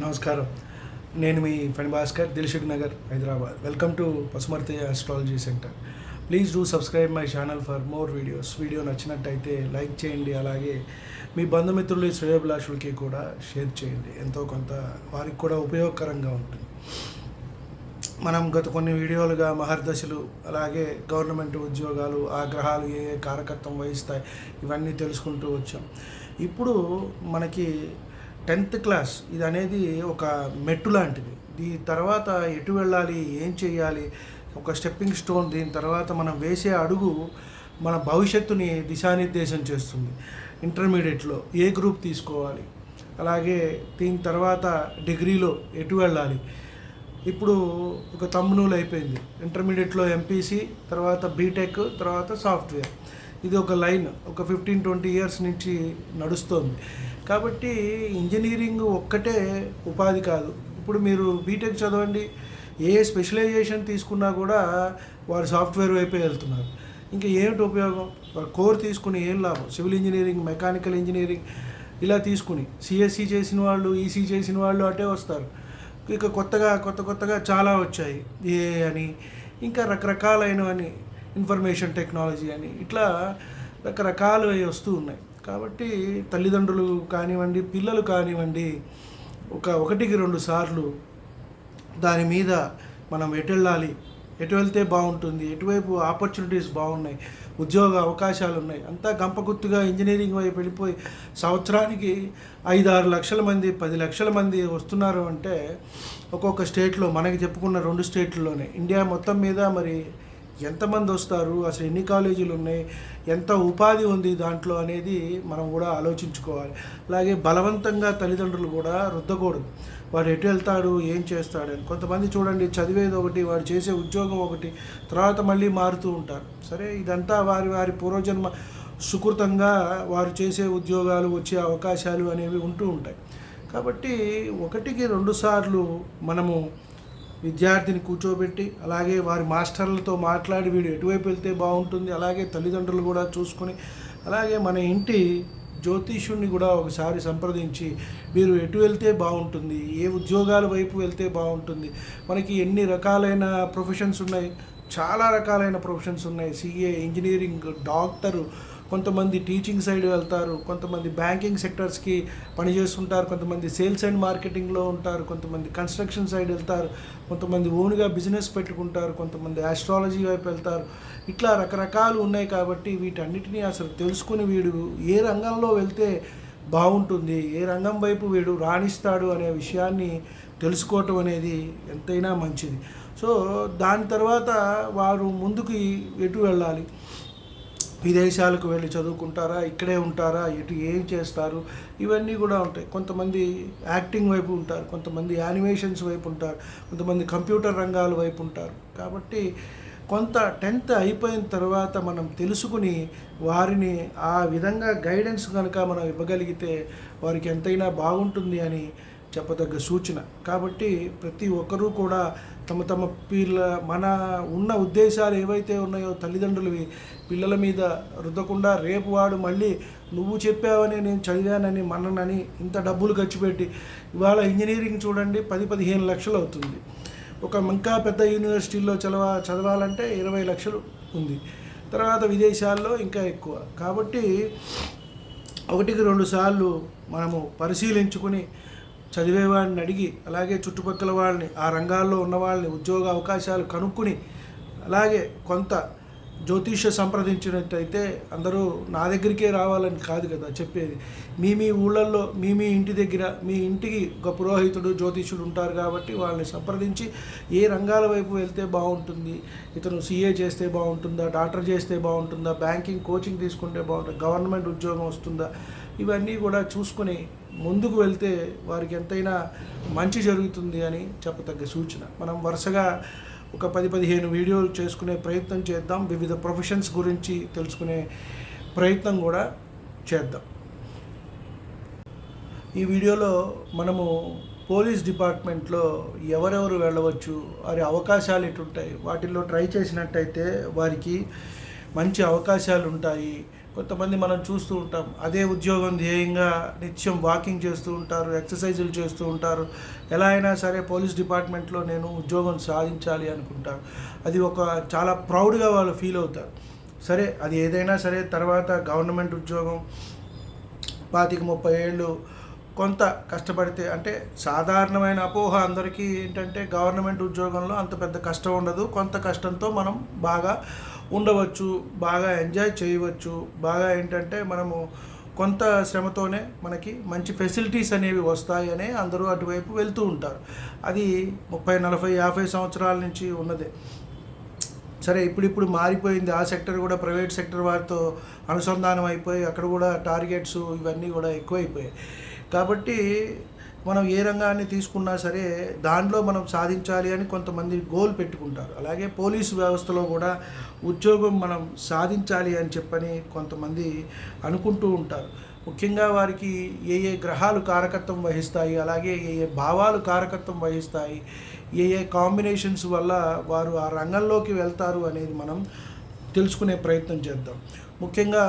నమస్కారం. నేను మీ Phani Bhaskar Dilsukh Nagar Hyderabad. Welcome to Pasumarthi astrology centre please do subscribe my channel for more videos video నచ్చినట్టయితే like చేయండి. అలాగే మీ బంధుమిత్రులు శ్రేయోభిలాషులకి కూడా షేర్ చేయండి. ఎంతో కొంత వారికి కూడా ఉపయోగకరంగా ఉంటుంది. మనం గత కొన్ని వీడియోలుగా మహర్దశలు అలాగే గవర్నమెంట్ ఉద్యోగాలు ఆ గ్రహాలు ఏ ఏ కారకత్వం వహిస్తాయి ఇవన్నీ తెలుసుకుంటూ వచ్చాం. ఇప్పుడు మనకి టెన్త్ క్లాస్ ఇది అనేది ఒక మెట్టు లాంటిది. దీని తర్వాత ఎటు వెళ్ళాలి ఏం చేయాలి ఒక స్టెప్పింగ్ స్టోన్ దీని తర్వాత మనం వేసే అడుగు మన భవిష్యత్తుని దిశానిర్దేశం చేస్తుంది. ఇంటర్మీడియట్లో ఏ గ్రూప్ తీసుకోవాలి అలాగే దీని తర్వాత డిగ్రీలో ఎటు వెళ్ళాలి. ఇప్పుడు ఒక తమ్మునూలు అయిపోయింది. ఇంటర్మీడియట్లో ఎంపీసీ తర్వాత బీటెక్ తర్వాత సాఫ్ట్వేర్. ఇది ఒక లైన్ ఒక ఫిఫ్టీన్ ట్వంటీ ఇయర్స్ నుంచి నడుస్తుంది. కాబట్టి ఇంజనీరింగ్ ఒక్కటే ఉపాధి కాదు. ఇప్పుడు మీరు బీటెక్ చదవండి ఏ స్పెషలైజేషన్ తీసుకున్నా కూడా వారు సాఫ్ట్వేర్ వైపే వెళ్తున్నారు. ఇంకా ఏమిటి ఉపయోగం? వారు కోర్ తీసుకుని ఏం లాభం? సివిల్ ఇంజనీరింగ్ మెకానికల్ ఇంజనీరింగ్ ఇలా తీసుకుని సిఎస్సి చేసిన వాళ్ళు ఈసీ చేసిన వాళ్ళు అటే వస్తారు. ఇక కొత్తగా కొత్త కొత్తగా చాలా వచ్చాయి. ఏ అని ఇంకా రకరకాలైనవని ఇన్ఫర్మేషన్ టెక్నాలజీ అని ఇట్లా రకరకాలు వస్తూ ఉన్నాయి. కాబట్టి తల్లిదండ్రులు కానివ్వండి పిల్లలు కానివ్వండి ఒక ఒకటికి రెండు సార్లు దాని మీద మనం ఎటు వెళ్ళాలి ఎటు వెళ్తే బాగుంటుంది ఎటువైపు ఆపర్చునిటీస్ బాగున్నాయి ఉద్యోగ అవకాశాలు ఉన్నాయి అంతా గంపగుత్తుగా ఇంజనీరింగ్ వైపు వెళ్ళిపోయి సంవత్సరానికి ఐదు ఆరు లక్షల మంది పది లక్షల మంది వస్తున్నారు అంటే ఒక్కొక్క స్టేట్లో మనకి చెప్పుకున్న రెండు స్టేట్లలోనే ఇండియా మొత్తం మీద మరి ఎంతమంది వస్తారు? అసలు ఎన్ని కాలేజీలు ఉన్నాయి? ఎంత ఉపాధి ఉంది దాంట్లో అనేది మనం కూడా ఆలోచించుకోవాలి. అలాగే బలవంతంగా తల్లిదండ్రులు కూడా రుద్దకూడదు. వాడు ఎటు వెళ్తాడు? ఏం చేస్తాడని కొంతమంది చూడండి చదివేది ఒకటి వాడు చేసే ఉద్యోగం ఒకటి తర్వాత మళ్ళీ మారుతూ ఉంటారు. సరే ఇదంతా వారి వారి పూర్వజన్మ సుకృతంగా వారు చేసే ఉద్యోగాలు వచ్చే అవకాశాలు అనేవి ఉంటూ ఉంటాయి. కాబట్టి ఒకటికి రెండు సార్లు మనము విద్యార్థిని కూర్చోబెట్టి అలాగే వారి మాస్టర్లతో మాట్లాడి వీడు ఎటువైపు వెళ్తే బాగుంటుంది అలాగే తల్లిదండ్రులు కూడా చూసుకొని అలాగే మన ఇంటి జ్యోతిష్యుడిని కూడా ఒకసారి సంప్రదించి మీరు ఎటు వెళ్తే బాగుంటుంది ఏ ఉద్యోగాల వైపు వెళ్తే బాగుంటుంది మనకి ఎన్ని రకాలైన ప్రొఫెషన్స్ ఉన్నాయి చాలా రకాలైన ప్రొఫెషన్స్ ఉన్నాయి సిఏ ఇంజనీరింగ్ డాక్టరు కొంతమంది టీచింగ్ సైడ్ వెళ్తారు కొంతమంది బ్యాంకింగ్ సెక్టర్స్కి పనిచేస్తుంటారు కొంతమంది సేల్స్ అండ్ మార్కెటింగ్లో ఉంటారు కొంతమంది కన్స్ట్రక్షన్ సైడ్ వెళ్తారు కొంతమంది ఓన్గా బిజినెస్ పెట్టుకుంటారు కొంతమంది ఆస్ట్రాలజీ వైపు వెళ్తారు. ఇట్లా రకరకాలు ఉన్నాయి కాబట్టి వీటన్నిటినీ అసలు తెలుసుకుని వీడు ఏ రంగంలో వెళ్తే బాగుంటుంది ఏ రంగం వైపు వీడు రాణిస్తాడు అనే విషయాన్ని తెలుసుకోవటం అనేది ఎంతైనా మంచిది. సో దాని తర్వాత వారు ముందుకు ఎటు వెళ్ళాలి? విదేశాలకు వెళ్ళి చదువుకుంటారా ఇక్కడే ఉంటారా ఇటు ఏం చేస్తారు ఇవన్నీ కూడా ఉంటాయి. కొంతమంది యాక్టింగ్ వైపు ఉంటారు కొంతమంది యానిమేషన్స్ వైపు ఉంటారు కొంతమంది కంప్యూటర్ రంగాల వైపు ఉంటారు. కాబట్టి కొంత టెన్త్ అయిపోయిన తర్వాత మనం తెలుసుకుని వారిని ఆ విధంగా గైడెన్స్ కనుక మనం ఇవ్వగలిగితే వారికి ఎంతైనా బాగుంటుంది అని చెప్పదగ్గ సూచన. కాబట్టి ప్రతి ఒక్కరూ కూడా తమ తమ పిల్ల మన ఉన్న ఉద్దేశాలు ఏవైతే ఉన్నాయో తల్లిదండ్రులవి పిల్లల మీద రుద్దకుండా రేపు వాడు మళ్ళీ నువ్వు చెప్పావని నేను చదివానని మననని ఇంత డబ్బులు ఖర్చు పెట్టి ఇవాళ ఇంజనీరింగ్ చూడండి పది పదిహేను లక్షలు అవుతుంది. ఒక ఇంకా పెద్ద యూనివర్సిటీల్లో చదవ చదవాలంటే ఇరవై లక్షలు ఉంది. తర్వాత విదేశాల్లో ఇంకా ఎక్కువ. కాబట్టి ఒకటికి రెండు సార్లు మనము పరిశీలించుకుని చదివేవాడిని అడిగి అలాగే చుట్టుపక్కల వాళ్ళని ఆ రంగాల్లో ఉన్న వాళ్ళని ఉద్యోగ అవకాశాలు కనుక్కుని అలాగే కొంత జ్యోతిష్య సంప్రదించినట్టయితే అందరూ నా దగ్గరికే రావాలని కాదు కదా చెప్పేది. మీ మీ ఊళ్ళల్లో మీ మీ ఇంటి దగ్గర మీ ఇంటికి ఒక పురోహితుడు జ్యోతిష్యుడు ఉంటారు కాబట్టి వాళ్ళని సంప్రదించి ఏ రంగాల వైపు వెళ్తే బాగుంటుంది ఇతను సీఏ చేస్తే బాగుంటుందా డాక్టర్ చేస్తే బాగుంటుందా బ్యాంకింగ్ కోచింగ్ తీసుకుంటే బాగుంటుందా గవర్నమెంట్ ఉద్యోగం వస్తుందా ఇవన్నీ కూడా చూసుకుని ముందుకు వెళ్తే వారికి ఎంతైనా మంచి జరుగుతుంది అని చెప్పతగ్గ సూచన. మనం వరుసగా ఒక పది పదిహేను వీడియోలు చేసుకునే ప్రయత్నం చేద్దాం. వివిధ ప్రొఫెషన్స్ గురించి తెలుసుకునే ప్రయత్నం కూడా చేద్దాం. ఈ వీడియోలో మనము పోలీస్ డిపార్ట్మెంట్లో ఎవరెవరు వెళ్ళవచ్చు వారి అవకాశాలు ఎటుంటాయి వాటిల్లో ట్రై చేసినట్టయితే వారికి మంచి అవకాశాలు ఉంటాయి కొంతమంది మనం చూస్తూ ఉంటాం. అదే ఉద్యోగం ధ్యేయంగా నిత్యం వాకింగ్ చేస్తూ ఉంటారు ఎక్సర్సైజులు చేస్తూ ఉంటారు. ఎలా అయినా సరే పోలీస్ డిపార్ట్మెంట్లో నేను ఉద్యోగం సాధించాలి అనుకుంటారు అది ఒక చాలా ప్రౌడ్గా వాళ్ళు ఫీల్ అవుతారు. సరే అది ఏదైనా సరే తర్వాత గవర్నమెంట్ ఉద్యోగం పాతిక ముప్పై ఏళ్ళు కొంత కష్టపడితే అంటే సాధారణమైన అపోహ అందరికీ ఏంటంటే గవర్నమెంట్ ఉద్యోగంలో అంత పెద్ద కష్టం ఉండదు. కొంత కష్టంతో మనం బాగా ఉండవచ్చు బాగా ఎంజాయ్ చేయవచ్చు. బాగా ఏంటంటే మనము కొంత శ్రమతోనే మనకి మంచి ఫెసిలిటీస్ అనేవి వస్తాయనే అందరూ అటువైపు వెళ్తూ ఉంటారు. అది ముప్పై నలభై యాభై సంవత్సరాల నుంచి ఉన్నదే. సరే ఇప్పుడు ఇప్పుడు మారిపోయింది. ఆ సెక్టర్ కూడా ప్రైవేట్ సెక్టర్ వారితో అనుసంధానం అయిపోయి అక్కడ కూడా టార్గెట్స్ ఇవన్నీ కూడా ఎక్కువైపోయాయి. కాబట్టి మనం ఏ రంగాన్ని తీసుకున్నా సరే దాంట్లో మనం సాధించాలి అని కొంతమంది గోల్ పెట్టుకుంటారు. అలాగే పోలీసు వ్యవస్థలో కూడా ఉద్యోగం మనం సాధించాలి అని చెప్పని కొంతమంది అనుకుంటూ ఉంటారు. ముఖ్యంగా వారికి ఏ ఏ గ్రహాలు కారకత్వం వహిస్తాయి అలాగే ఏ ఏ భావాలు కారకత్వం వహిస్తాయి ఏ ఏ కాంబినేషన్స్ వల్ల వారు ఆ రంగంలోకి వెళ్తారు అనేది మనం తెలుసుకునే ప్రయత్నం చేద్దాం. ముఖ్యంగా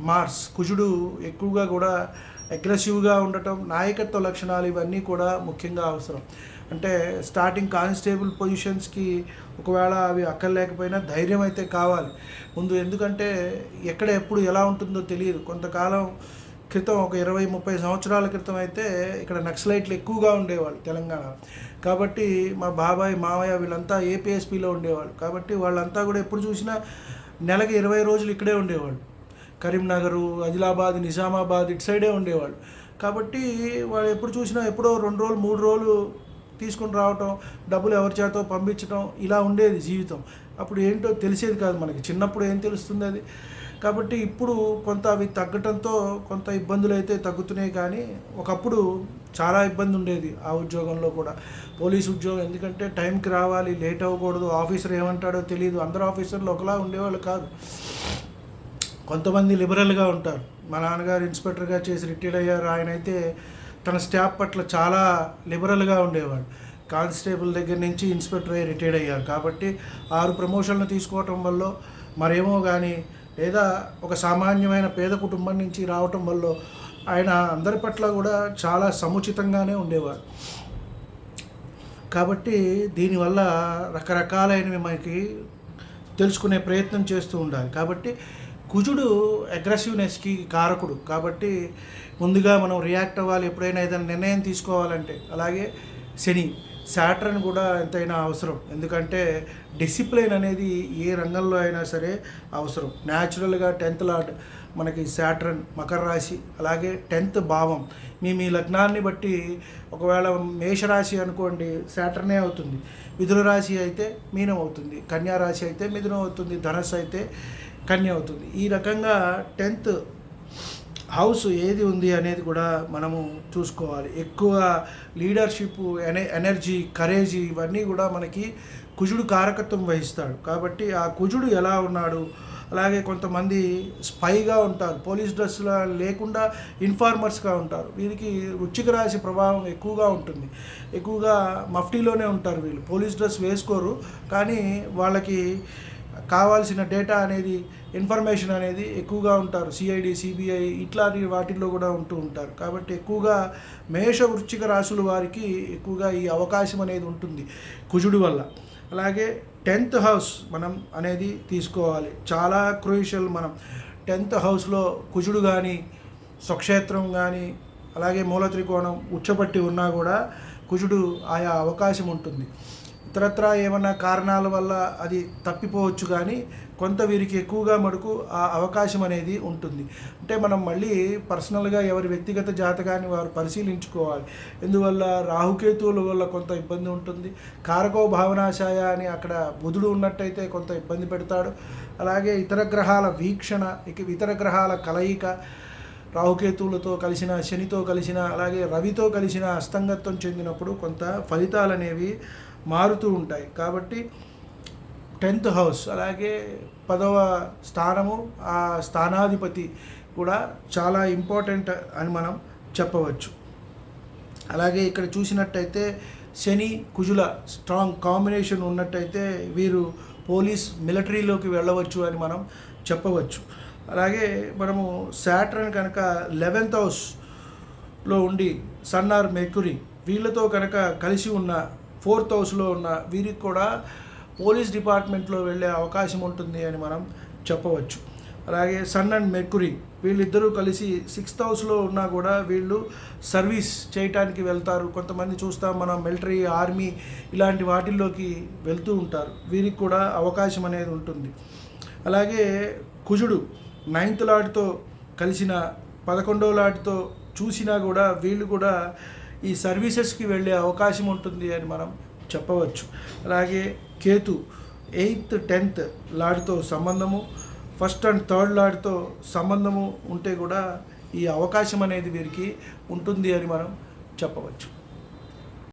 మార్స్ కుజుడు ఎక్కువగా కూడా అగ్రెసివ్గా ఉండటం నాయకత్వ లక్షణాలు ఇవన్నీ కూడా ముఖ్యంగా అవసరం. అంటే స్టార్టింగ్ కానిస్టేబుల్ పొజిషన్స్కి ఒకవేళ అవి అక్కర్లేకపోయినా ధైర్యం అయితే కావాలి. ముందు ఎందుకంటే ఎక్కడ ఎప్పుడు ఎలా ఉంటుందో తెలియదు. కొంతకాలం క్రితం ఒక ఇరవై ముప్పై సంవత్సరాల క్రితం అయితే ఇక్కడ నక్సలైట్లు ఎక్కువగా ఉండేవాళ్ళు తెలంగాణ కాబట్టి మా బాబాయ్ మావయ్య వీళ్ళంతా ఏపీఎస్పీలో ఉండేవాళ్ళు. కాబట్టి వాళ్ళంతా కూడా ఎప్పుడు చూసినా నెలకి ఇరవై రోజులు ఇక్కడే ఉండేవాళ్ళు. కరీంనగరు ఆదిలాబాద్ నిజామాబాద్ ఇటు సైడే ఉండేవాళ్ళు. కాబట్టి వాళ్ళు ఎప్పుడు చూసినా ఎప్పుడో రెండు రోజులు మూడు రోజులు తీసుకుని రావటం డబ్బులు ఎవరి చేతో పంపించడం ఇలా ఉండేది జీవితం. అప్పుడు ఏంటో తెలిసేది కాదు మనకి. చిన్నప్పుడు ఏం తెలుస్తుంది అది? కాబట్టి ఇప్పుడు కొంత అవి తగ్గటంతో కొంత ఇబ్బందులు అయితే తగ్గుతున్నాయి కానీ ఒకప్పుడు చాలా ఇబ్బంది ఉండేది ఆ ఉద్యోగంలో కూడా. పోలీస్ ఉద్యోగం ఎందుకంటే టైంకి రావాలి లేట్ అవ్వకూడదు ఆఫీసర్ ఏమంటాడో తెలియదు అందరు ఆఫీసర్లు ఒకలా ఉండేవాళ్ళు కాదు. కొంతమంది లిబరల్గా ఉంటారు. మా నాన్నగారు ఇన్స్పెక్టర్గా చేసి రిటైర్ అయ్యారు. ఆయన అయితే తన స్టాఫ్ పట్ల చాలా లిబరల్గా ఉండేవాడు. కానిస్టేబుల్ దగ్గర నుంచి ఇన్స్పెక్టర్ అయ్యి రిటైర్డ్ అయ్యారు. కాబట్టి ఆరు ప్రమోషన్లు తీసుకోవటం వల్ల మరేమో కానీ లేదా ఒక సామాన్యమైన పేద కుటుంబం నుంచి రావటం వల్ల ఆయన అందరి పట్ల కూడా చాలా సముచితంగానే ఉండేవారు. కాబట్టి దీనివల్ల రకరకాలైనవి మనకి తెలుసుకునే ప్రయత్నం చేస్తూ ఉండాలి. కాబట్టి కుజుడు అగ్రెసివ్నెస్కి కారకుడు. కాబట్టి ముందుగా మనం రియాక్ట్ అవ్వాలి ఎప్పుడైనా ఏదైనా నిర్ణయం తీసుకోవాలంటే. అలాగే శని శాటర్న్ కూడా ఎంతైనా అవసరం. ఎందుకంటే డిసిప్లిన్ అనేది ఏ రంగంలో అయినా సరే అవసరం. న్యాచురల్గా టెన్త్ లాట్ మనకి శాటర్న్ మకర రాశి అలాగే టెన్త్ భావం. మీ మీ లగ్నాన్ని బట్టి ఒకవేళ మేషరాశి అనుకోండి శాటర్నే అవుతుంది. మిథున రాశి అయితే మీనం అవుతుంది. కన్యా రాశి అయితే మిథునం అవుతుంది. ధనస్సు అయితే కన్య అవుతుంది. ఈ రకంగా టెన్త్ హౌస్ ఏది ఉంది అనేది కూడా మనము చూసుకోవాలి. ఎక్కువ లీడర్షిప్ ఎన ఎనర్జీ కరేజ్ ఇవన్నీ కూడా మనకి కుజుడు కారకత్వం వహిస్తాడు. కాబట్టి ఆ కుజుడు ఎలా ఉన్నాడు? అలాగే కొంతమంది స్పైగా ఉంటారు. పోలీస్ డ్రెస్సులో లేకుండా ఇన్ఫార్మర్స్గా ఉంటారు. వీరికి వృచ్చిక రాశి ప్రభావం ఎక్కువగా ఉంటుంది. ఎక్కువగా మఫ్టీలోనే ఉంటారు వీళ్ళు. పోలీస్ డ్రెస్ వేసుకోరు. కానీ వాళ్ళకి కావాల్సిన డేటా అనేది ఇన్ఫర్మేషన్ అనేది ఎక్కువగా ఉంటారు. సిఐడి సిబిఐ ఇట్లాంటి వాటిల్లో కూడా ఉంటూ ఉంటారు. కాబట్టి ఎక్కువగా మేష వృశ్చిక రాశుల వారికి ఎక్కువగా ఈ అవకాశం అనేది ఉంటుంది కుజుడు వల్ల. అలాగే టెన్త్ హౌస్ మనం అనేది తీసుకోవాలి. చాలా క్రూషియల్ మనం. టెన్త్ హౌస్లో కుజుడు కానీ స్వక్షేత్రం కానీ అలాగే మూల త్రికోణం ఉచ్చపట్టి ఉన్నా కూడా కుజుడు ఆయా అవకాశం ఉంటుంది. ఇతరత్రా ఏమన్నా కారణాల వల్ల అది తప్పిపోవచ్చు కానీ కొంత వీరికి ఎక్కువగా మటుకు ఆ అవకాశం అనేది ఉంటుంది. అంటే మనం మళ్ళీ పర్సనల్గా ఎవరి వ్యక్తిగత జాతకాన్ని వారు పరిశీలించుకోవాలి. ఎందువల్ల రాహుకేతువుల వల్ల కొంత ఇబ్బంది ఉంటుంది. కారకో భావనాశాయ అని అక్కడ బుధుడు ఉన్నట్టయితే కొంత ఇబ్బంది పెడతాడు. అలాగే ఇతర గ్రహాల వీక్షణ ఇక ఇతర గ్రహాల కలయిక రాహుకేతువులతో కలిసిన శనితో కలిసిన అలాగే రవితో కలిసిన అస్తంగత్వం చెందినప్పుడు కొంత ఫలితాలు అనేవి మారుతూ ఉంటాయి. కాబట్టి టెన్త్ హౌస్ అలాగే పదవ స్థానము ఆ స్థానాధిపతి కూడా చాలా ఇంపార్టెంట్ అని మనం చెప్పవచ్చు. అలాగే ఇక్కడ చూసినట్టయితే శని కుజుల స్ట్రాంగ్ కాంబినేషన్ ఉన్నట్టయితే వీరు పోలీస్ మిలిటరీలోకి వెళ్ళవచ్చు అని మనం చెప్పవచ్చు. అలాగే మనము శాటర్న్ కనుక లెవెన్త్ హౌస్లో ఉండి సన్ ఆర్ మెర్కురీ వీళ్ళతో కనుక కలిసి ఉన్న ఫోర్త్ హౌస్లో ఉన్న వీరికి కూడా పోలీస్ డిపార్ట్మెంట్లో వెళ్ళే అవకాశం ఉంటుంది అని మనం చెప్పవచ్చు. అలాగే సన్ అండ్ మెర్కురీ వీళ్ళిద్దరూ కలిసి సిక్స్త్ హౌస్లో ఉన్నా కూడా వీళ్ళు సర్వీస్ చేయటానికి వెళ్తారు. కొంతమంది చూస్తాం మనం మిలిటరీ ఆర్మీ ఇలాంటి వాటిల్లోకి వెళ్తూ ఉంటారు. వీరికి కూడా అవకాశం అనేది ఉంటుంది. అలాగే కుజుడు నైన్త్ లాట్తో కలిసిన పదకొండవ లాట్తో చూసినా కూడా వీళ్ళు కూడా ఈ సర్వీసెస్కి వెళ్ళే అవకాశం ఉంటుంది అని మనం చెప్పవచ్చు. అలాగే కేతు ఎయిత్ టెన్త్ లాడ్తో సంబంధము ఫస్ట్ అండ్ థర్డ్ లాడ్తో సంబంధము ఉంటే కూడా ఈ అవకాశం అనేది వీరికి ఉంటుంది అని మనం చెప్పవచ్చు.